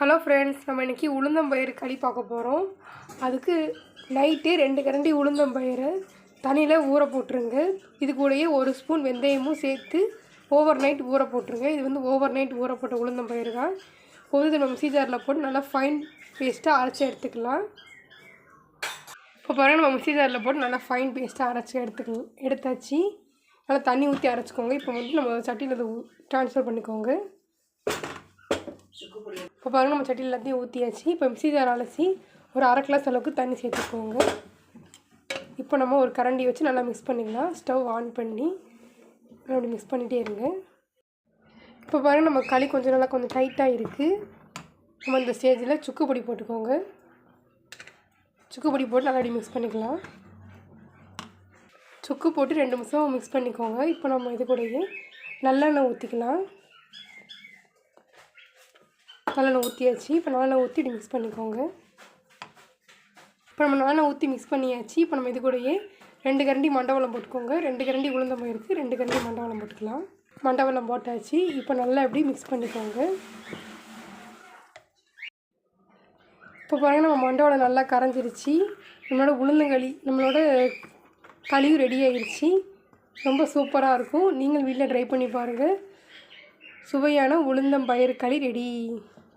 Hello friends நம்ம இன்றைக்கி உளுந்தம்பயிறு களி பார்க்க போகிறோம் அதுக்கு நைட்டு ரெண்டு கரண்டி உளுந்தம்பயிரை தண்ணியில் ஊற போட்டுருங்க. இது கூடயே ஒரு ஸ்பூன் வெந்தயமும் சேர்த்து ஓவர் நைட் ஊற போட்டுருங்க. இது வந்து ஓவர் நைட் ஊற போட்ட உளுந்தம்பயிறு தான். பொழுது நம்ம மிக்ஸி போட்டு நல்லா ஃபைன் பேஸ்ட்டாக அரைச்சி எடுத்துக்கலாம். இப்போ பாருங்கள் நம்ம மிக்ஸி ஜாரில் போட்டு நல்லா ஃபைன் பேஸ்ட்டாக அரைச்சி எடுத்துக்கலாம் எடுத்தாச்சு. நல்லா தண்ணி ஊற்றி அரைச்சிக்கோங்க. இப்போ வந்து நம்ம சட்டியில் அதை ட்ரான்ஸ்ஃபர் பண்ணிக்கோங்க. இப்போ பாருங்கள் நம்ம சட்டியில் எல்லாத்தையும் ஊற்றியாச்சு இப்போ மிக்ஸி ஜார் அலசி ஒரு அரை கிளாஸ் அளவுக்கு தண்ணி சேர்த்துக்கோங்க. இப்போ நம்ம ஒரு கரண்டி வச்சு நல்லா மிக்ஸ் பண்ணிக்கலாம். ஸ்டவ் ஆன் பண்ணி அப்படி மிக்ஸ் பண்ணிகிட்டே இருங்க. இப்போ பாருங்கள் நம்ம களி கொஞ்சம் நல்லா கொஞ்சம் டைட்டாக இருக்குது நம்ம இந்த ஸ்டேஜில் சுக்கு பொடி போட்டுக்கோங்க. சுக்கு பொடி போட்டு நல்லா அப்படி மிக்ஸ் பண்ணிக்கலாம். சுக்கு போட்டு ரெண்டு நிமிஷம் மிக்ஸ் பண்ணிக்கோங்க. இப்போ நம்ம இது கூடயே நல்லெண்ணெய் ஊற்றிக்கலாம் நல்லெண்ணெய் ஊற்றியாச்சு இப்போ நல்லெண்ணெய் ஊற்றி இப்படி மிக்ஸ் பண்ணிக்கோங்க. இப்போ நம்ம நல்லெண்ணெய் ஊற்றி மிக்ஸ் பண்ணியாச்சு. இப்போ நம்ம இது கூடயே ரெண்டு கரண்டி மண்டவளம் போட்டுக்கோங்க. ரெண்டு கரண்டி உளுந்தம் இருக்குது ரெண்டு கரண்டி மண்டவளம் போட்டுக்கலாம். மண்டவளம் போட்டாச்சு. இப்போ நல்லா எப்படி மிக்ஸ் பண்ணிக்கோங்க. இப்போ பாருங்கள் நம்ம மண்டவளம் நல்லா கரைஞ்சிருச்சு. நம்மளோட உளுந்தங்களி நம்மளோட களியும் ரெடி ஆகிருச்சு ரொம்ப சூப்பராக இருக்கும். நீங்கள் வீட்டில் ட்ரை பண்ணி பாருங்கள் சுவையான உளுந்தம் பயிறு களி ரெடி